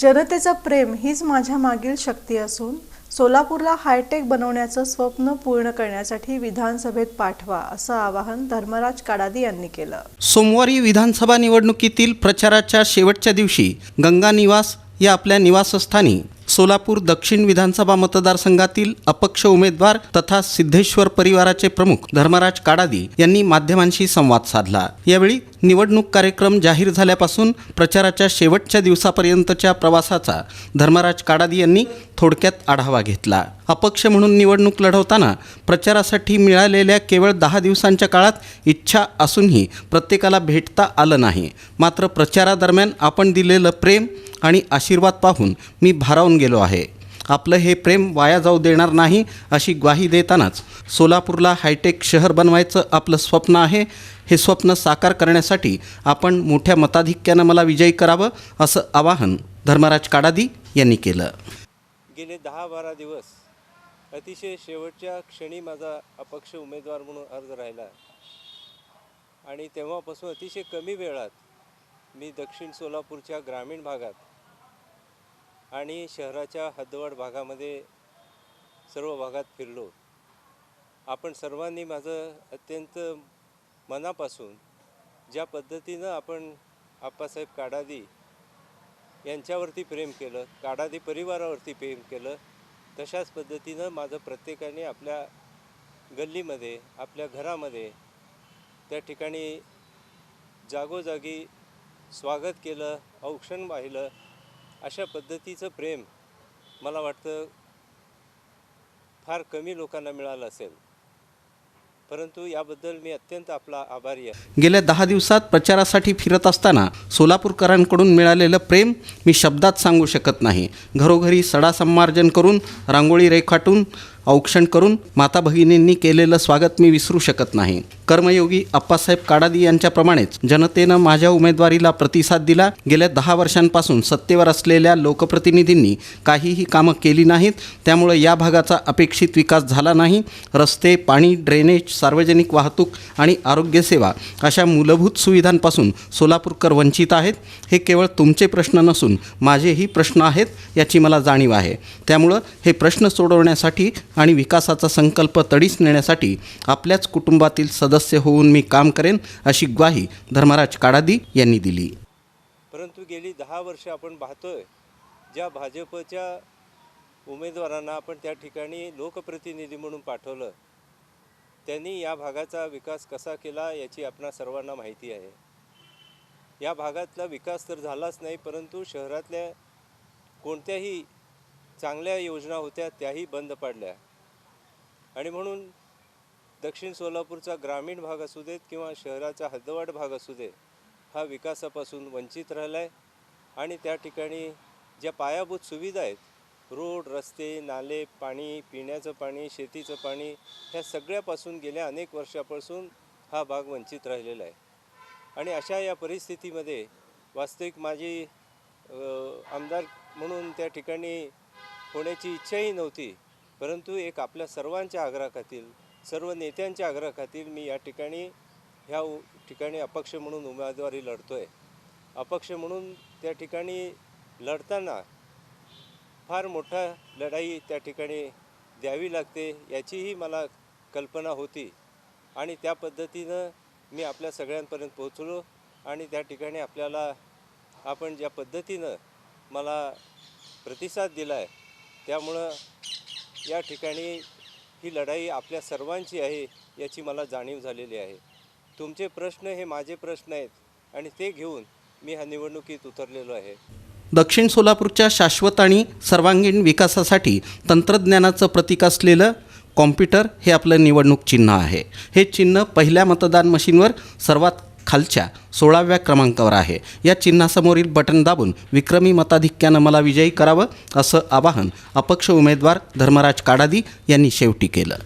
जनतेचं प्रेम हीच माझ्या मागील शक्ती असून सोलापूरला हायटेक बनवण्याचं स्वप्न पूर्ण करण्यासाठी विधानसभेत पाठवा असं आवाहन धर्मराज काडादी यांनी केलं. सोमवारी विधानसभा निवडणुकीतील प्रचाराच्या शेवटच्या दिवशी गंगा निवास या आपल्या निवासस्थानी सोलापूर दक्षिण विधानसभा मतदारसंघातील अपक्ष उमेदवार तथा सिद्धेश्वर परिवाराचे प्रमुख धर्मराज काडादी यांनी माध्यमांशी संवाद साधला. यावेळी निवडणूक कार्यक्रम जाहीर झाल्यापासून प्रचाराच्या शेवटच्या दिवसापर्यंतच्या प्रवासाचा धर्मराज काडादी यांनी थोडक्यात आढावा घेतला. अपक्ष म्हणून निवडणूक लढवताना प्रचारासाठी मिळालेल्या केवळ दहा दिवसांच्या काळात इच्छा असूनही प्रत्येकाला भेटता आलं नाही. मात्र प्रचारादरम्यान आपण दिलेलं प्रेम आणि आशीर्वाद पाहून मी भारावून गेलो आहे. आपलं हे प्रेम वाया जाऊ देणार नाही अशी ग्वाही देतानाच सोलापूरला हायटेक शहर बनवायचं आपलं स्वप्न आहे हे स्वप्न साकार करण्यासाठी आपण मोठ्या मताधिक्यानं मला विजयी करावं असं आवाहन धर्मराज काडादी यांनी केलं. गेले दहा बारा दिवस अतिशय शेवटच्या क्षणी माझा अपक्ष उमेदवार म्हणून अर्ज राहिला. आणि तेव्हापासून अतिशय कमी वेळात मी दक्षिण सोलापूरच्या ग्रामीण भागात आणि शहराच्या हद्दवाड भागामध्ये सर्व भागात फिरलो. आपण सर्वांनी माझं अत्यंत मनापासून ज्या पद्धतीनं आपण आप्पासाहेब काडादी यांच्यावरती प्रेम केलं काडादी परिवारावरती प्रेम केलं तशाच पद्धतीनं माझं प्रत्येकाने आपल्या गल्लीमध्ये आपल्या घरामध्ये त्या ठिकाणी जागोजागी स्वागत केलं औक्षण वाहिलं अशा पद्धतीचं प्रेम मला वाटतं फार कमी लोकांना मिळालं असेल. परंतु याबद्दल मी अत्यंत आपला आभारी आहे. गेल्या दहा दिवसात प्रचारासाठी फिरत असताना सोलापूरकरांकडून मिळालेलं प्रेम मी शब्दात सांगू शकत नाही. घरोघरी सडा संमार्जन करून रांगोळी रेखाटून औक्षण करून माता भगिनींनी केलेलं स्वागत मी विसरू शकत नाही. कर्मयोगी अप्पासाहेब काडादी यांच्याप्रमाणेच जनतेनं माझ्या उमेदवारीला प्रतिसाद दिला. गेल्या दहा वर्षांपासून सत्तेवर असलेल्या लोकप्रतिनिधींनी काहीही कामं केली नाहीत. त्यामुळे या भागाचा अपेक्षित विकास झाला नाही. रस्ते पाणी ड्रेनेज सार्वजनिक वाहतूक आणि आरोग्यसेवा अशा मूलभूत सुविधांपासून सोलापूरकर वंचित आहेत. हे केवळ तुमचे प्रश्न नसून माझेही प्रश्न आहेत याची मला जाणीव आहे. त्यामुळं हे प्रश्न सोडवण्यासाठी आणि विकासाचा संकल्प तडीस नेण्यासाठी आपल्याच कुटुंबातील सदस्य होऊन मी काम करेन अशी ग्वाही धर्मराज काडादी यांनी दिली. परंतु गेली दहा वर्ष आपण पाहतोय ज्या भाजपच्या उमेदवारांना आपण त्या ठिकाणी लोकप्रतिनिधी म्हणून पाठवलं त्यांनी या भागाचा विकास कसा केला याची आपणा सर्वांना माहिती आहे. या भागातला विकास तर झालाच नाही परंतु शहरातल्या कोणत्याही चांगल्या योजना होत्या त्याही बंद पाडल्या. आणि म्हणून दक्षिण सोलापूरचा ग्रामीण भाग असू देत किंवा शहराचा हद्दवाड भाग असू दे हा विकासापासून वंचित राहिला आहे आणि त्या ठिकाणी ज्या पायाभूत सुविधा आहेत रोड रस्ते नाले पाणी पिण्याचं पाणी शेतीचं पाणी ह्या सगळ्यापासून गेल्या अनेक वर्षापासून हा भाग वंचित राहिलेला आहे. आणि अशा या परिस्थितीमध्ये वास्तविक माझी आमदार म्हणून त्या ठिकाणी होण्याची इच्छाही नव्हती. परंतु एक आपल्या सर्वांच्या आग्रहाखातील सर्व नेत्यांच्या आग्रहाखातील मी या ठिकाणी ह्या उ- ठिकाणी अपक्ष म्हणून उमेदवारी लढतो आहे अपक्ष म्हणून त्या ठिकाणी लढताना फार मोठा लढाई त्या ठिकाणी द्यावी लागते याचीही मला कल्पना होती. आणि त्या पद्धतीनं मी आपल्या सगळ्यांपर्यंत पोहोचलो आणि त्या ठिकाणी आपल्याला आपण ज्या पद्धतीनं मला प्रतिसाद दिला आहे त्यामुळं या ठिकाणी ही लढाई आपल्या सर्वांची आहे याची मला जाणीव झालेली आहे. तुमचे प्रश्न हे माझे प्रश्न आहेत आणि ते घेऊन मी ह्या निवडणुकीत उतरलेलो आहे. दक्षिण सोलापूरच्या शाश्वत आणि सर्वांगीण विकासासाठी तंत्रज्ञानाचं प्रतीक असलेलं कॉम्प्युटर हे आपलं निवडणूक चिन्ह आहे. हे चिन्ह पहिल्या मतदान मशीनवर सर्वात खालच्या सोळाव्या क्रमांकावर आहे. या चिन्हासमोरील बटन दाबून विक्रमी मताधिक्यानं मला विजयी करावं असं आवाहन अपक्ष उमेदवार धर्मराज काडादी यांनी शेवटी केलं.